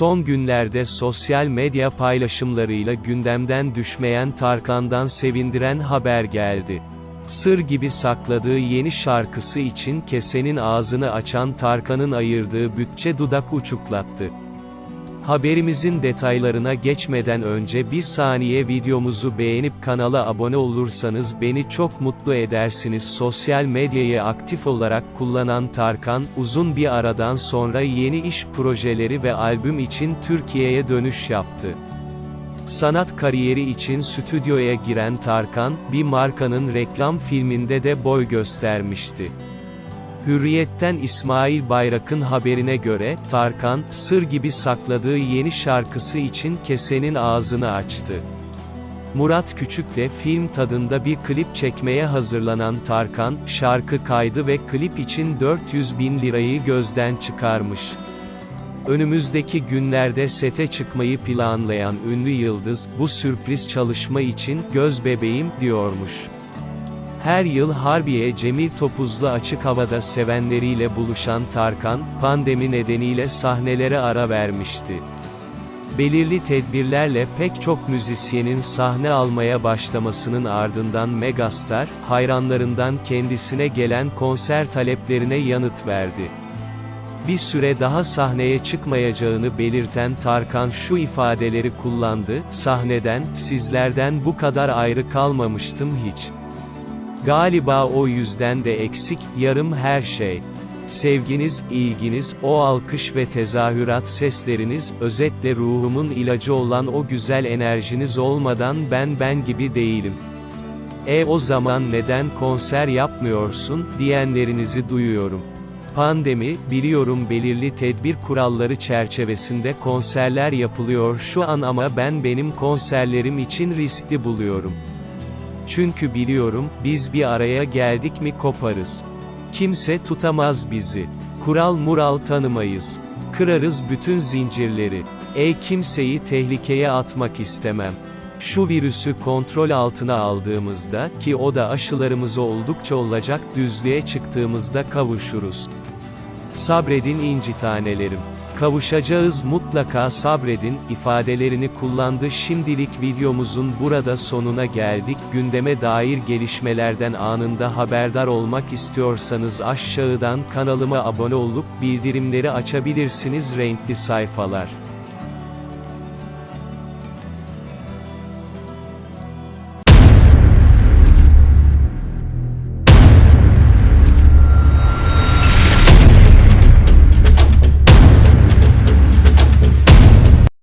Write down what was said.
Son günlerde sosyal medya paylaşımlarıyla gündemden düşmeyen Tarkan'dan sevindiren haber geldi. Sır gibi sakladığı yeni şarkısı için kesenin ağzını açan Tarkan'ın ayırdığı bütçe dudak uçuklattı. Haberimizin detaylarına geçmeden önce bir saniye videomuzu beğenip kanala abone olursanız beni çok mutlu edersiniz. Sosyal medyayı aktif olarak kullanan Tarkan, uzun bir aradan sonra yeni iş projeleri ve albüm için Türkiye'ye dönüş yaptı. Sanat kariyeri için stüdyoya giren Tarkan, bir markanın reklam filminde de boy göstermişti. Hürriyet'ten İsmail Bayrak'ın haberine göre, Tarkan, sır gibi sakladığı yeni şarkısı için kesenin ağzını açtı. Murat Küçük'le film tadında bir klip çekmeye hazırlanan Tarkan, şarkı kaydı ve klip için 400 bin lirayı gözden çıkarmış. Önümüzdeki günlerde sete çıkmayı planlayan ünlü yıldız, bu sürpriz çalışma için, göz bebeğim, diyormuş. Her yıl Harbiye Cemil Topuzlu açık havada sevenleriyle buluşan Tarkan, pandemi nedeniyle sahnelere ara vermişti. Belirli tedbirlerle pek çok müzisyenin sahne almaya başlamasının ardından Megastar, hayranlarından kendisine gelen konser taleplerine yanıt verdi. Bir süre daha sahneye çıkmayacağını belirten Tarkan şu ifadeleri kullandı, sahneden, sizlerden bu kadar ayrı kalmamıştım hiç. Galiba o yüzden de eksik, yarım her şey. Sevginiz, ilginiz, o alkış ve tezahürat sesleriniz, özetle ruhumun ilacı olan o güzel enerjiniz olmadan ben ben gibi değilim. E o zaman neden konser yapmıyorsun, diyenlerinizi duyuyorum. Pandemi, biliyorum belirli tedbir kuralları çerçevesinde konserler yapılıyor şu an ama ben benim konserlerim için riskli buluyorum. Çünkü biliyorum, biz bir araya geldik mi koparız. Kimse tutamaz bizi. Kural mural tanımayız. Kırarız bütün zincirleri. Ey kimseyi tehlikeye atmak istemem. Şu virüsü kontrol altına aldığımızda, ki o da aşılarımız oldukça olacak, düzlüğe çıktığımızda kavuşuruz. Sabredin inci tanelerim. Kavuşacağız mutlaka sabredin, ifadelerini kullandı. Şimdilik videomuzun burada sonuna geldik, gündeme dair gelişmelerden anında haberdar olmak istiyorsanız aşağıdan kanalıma abone olup, bildirimleri açabilirsiniz. Renkli sayfalar.